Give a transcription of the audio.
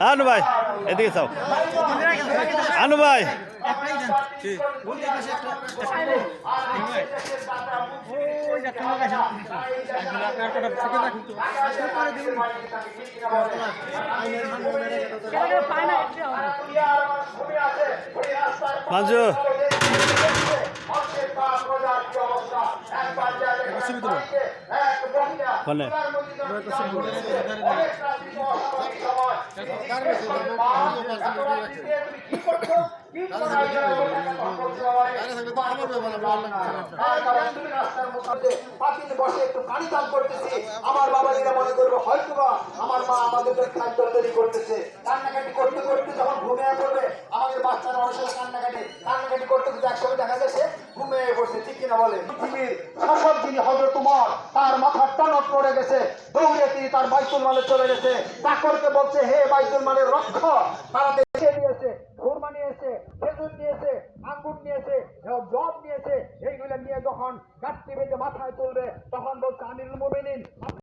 আনু ভাই এদিকে চাও আনু ভাই। মাঞ্জু কোনে একটু পানি দান করতেছি আমার বাবা এরা মনে করবে হয়তো আমার মা আমাদের খাদ্য তৈরি করতেছে। কান্নাকাটি করতে করতে যখন ঘুমিয়ে পড়ছে ঠিক কিনা বলে পৃথিবীর শাসক যিনি হজরত উমর, তার মাথার টানক পড়ে গেছে। দৌড়ে তিনি তার বাইতুল মালে চলে গেছে। চাকরকে বলছে, হে বাইতুল মালের রক্ষ তারা দেখে দিয়েছে খুরমা নিয়েছে খেজুর নিয়েছে আঙ্গুর নিয়েছে জব নিয়েছে এইগুলো নিয়ে যখন গাছটি বেঁধে মাথায় তুলবে, তখন বলছে